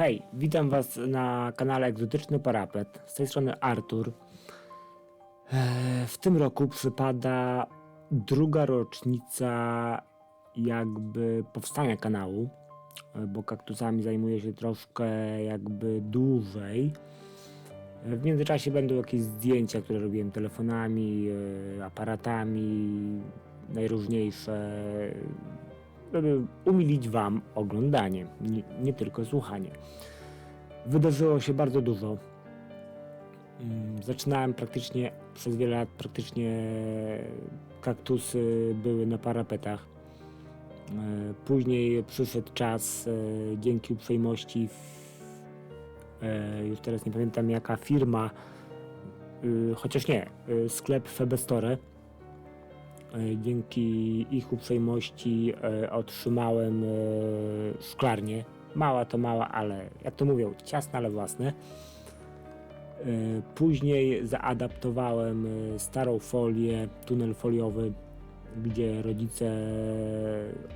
Hej, witam Was na kanale Egzotyczny Parapet. Z tej strony Artur. Eee, W tym roku przypada druga rocznica jakby powstania kanału, e, bo kaktusami zajmuję się troszkę jakby dłużej. E, W międzyczasie będą jakieś zdjęcia, które robiłem telefonami, e, aparatami, najróżniejsze, żeby umilić Wam oglądanie, nie, nie tylko słuchanie. Wydarzyło się bardzo dużo. Mm, Zaczynałem praktycznie przez wiele lat, praktycznie kaktusy były na parapetach. E, Później przyszedł czas, e, dzięki uprzejmości, e, już teraz nie pamiętam jaka firma, y, chociaż nie, y, sklep Febestore. E, Dzięki ich uprzejmości e, otrzymałem e, szklarnię. Mała to mała, ale jak to mówią, ciasne, ale własne. Później zaadaptowałem starą folię, tunel foliowy, gdzie rodzice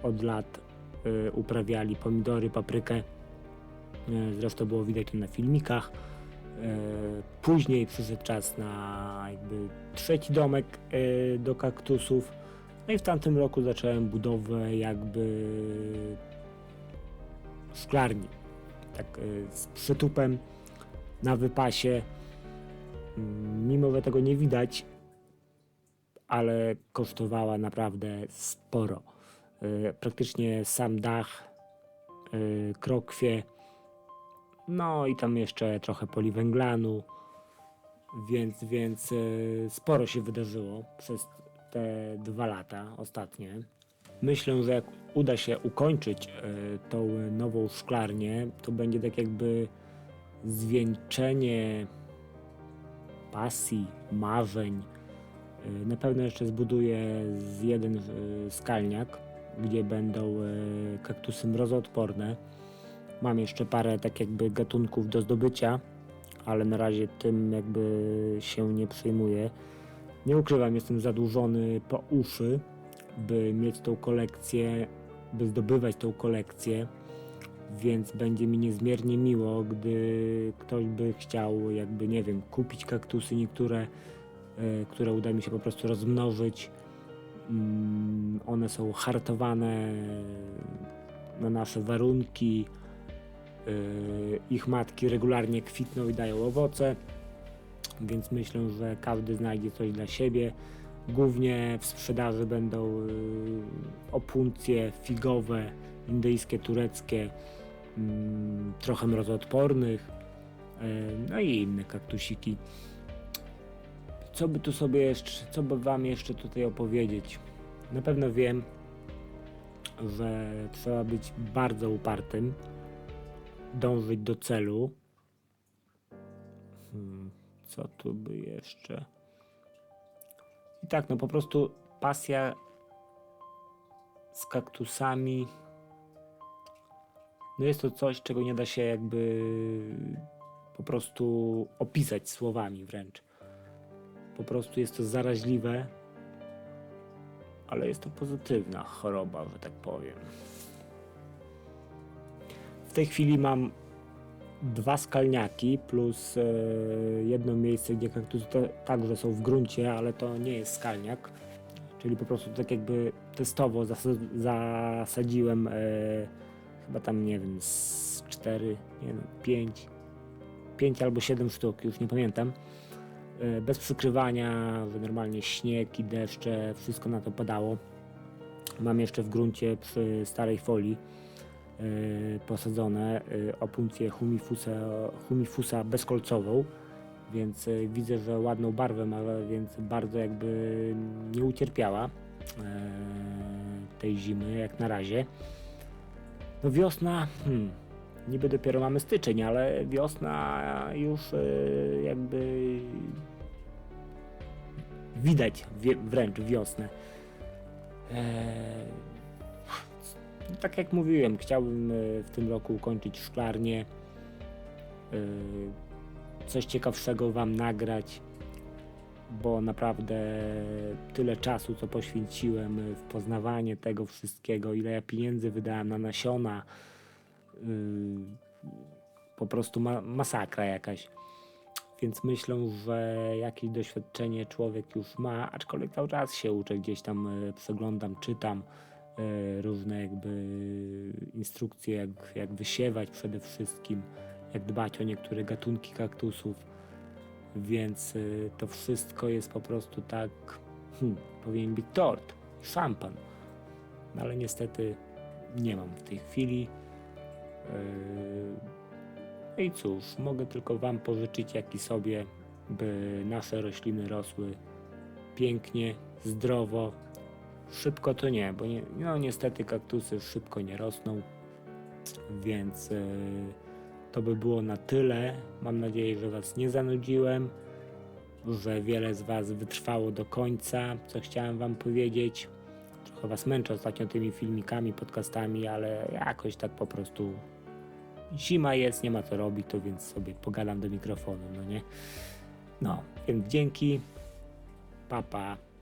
od lat uprawiali pomidory, paprykę. Zresztą było widać to na filmikach. E, Później przyszedł czas na jakby trzeci domek e, do kaktusów. No i w tamtym roku zacząłem budowę jakby szklarni. Tak e, z przytupem na wypasie. Mm, Mimo, że tego nie widać, ale kosztowała naprawdę sporo. Praktycznie sam dach, krokwie, no i tam jeszcze trochę poliwęglanu, więc, więc e, sporo się wydarzyło przez te dwa lata ostatnie. Myślę, że jak uda się ukończyć e, tą nową szklarnię, to będzie tak jakby zwieńczenie pasji, marzeń. E, Na pewno jeszcze zbuduję z jeden skalniak, gdzie będą kaktusy mrozoodporne. Mam jeszcze parę tak jakby gatunków do zdobycia, ale na razie tym jakby się nie przejmuję. Nie ukrywam, jestem zadłużony po uszy, by mieć tą kolekcję, by zdobywać tą kolekcję, więc będzie mi niezmiernie miło, gdy ktoś by chciał jakby, nie wiem, kupić kaktusy niektóre, e, które uda mi się po prostu rozmnożyć. Mm, One są hartowane na nasze warunki, ich matki regularnie kwitną i dają owoce, więc myślę, że każdy znajdzie coś dla siebie. Głównie w sprzedaży będą yy, opuncje figowe, indyjskie, tureckie, mm, trochę mrozoodpornych, yy, no i inne kaktusiki. Co by tu sobie jeszcze, co by wam jeszcze tutaj opowiedzieć? Na pewno wiem, że trzeba być bardzo upartym dążyć do celu. Hmm, co tu by jeszcze? I tak, no po prostu pasja z kaktusami. No jest to coś, czego nie da się jakby po prostu opisać słowami wręcz. Po prostu jest to zaraźliwe, ale jest to pozytywna choroba, że tak powiem. Tej chwili mam dwa skalniaki plus e, jedno miejsce, gdzie kaktusy także są w gruncie, ale to nie jest skalniak. Czyli po prostu tak jakby testowo zas- zasadziłem e, chyba tam nie wiem z 4, nie no 5, 5 albo 7 sztuk, już nie pamiętam. E, bez przykrywania, normalnie śnieg i deszcze, wszystko na to padało. Mam jeszcze w gruncie przy starej folii posadzone y, opuncję humifusa, humifusa bezkolcową, więc y, widzę, że ładną barwę ma, więc bardzo jakby nie ucierpiała y, tej zimy jak na razie. No wiosna, hmm, niby dopiero mamy styczeń, ale wiosna już y, jakby widać wręcz wiosnę. Tak jak mówiłem, chciałbym e, w tym roku ukończyć szklarnię. e, Coś ciekawszego Wam nagrać, bo naprawdę tyle czasu, co poświęciłem w poznawanie tego wszystkiego, ile ja pieniędzy wydałem na nasiona, po prostu ma masakra jakaś. Więc myślę, że jakieś doświadczenie człowiek już ma, aczkolwiek cały czas się uczę, gdzieś tam e, przeglądam, czytam e, różne jakby instrukcje, jak, jak wysiewać przede wszystkim, jak dbać o niektóre gatunki kaktusów, więc e, to wszystko jest po prostu tak, hmm, powinien być tort, szampan, no ale niestety nie mam w tej chwili. No i cóż, mogę tylko Wam pożyczyć, jak i sobie, by nasze rośliny rosły pięknie, zdrowo. Szybko to nie, bo nie, no niestety kaktusy szybko nie rosną, więc yy, to by było na tyle. Mam nadzieję, że Was nie zanudziłem, że wiele z Was wytrwało do końca, co chciałem Wam powiedzieć. Trochę Was męczę ostatnio tymi filmikami, podcastami, ale jakoś tak po prostu zima jest, nie ma co robić, to więc sobie pogadam do mikrofonu, no nie? No, więc dzięki, papa. Pa.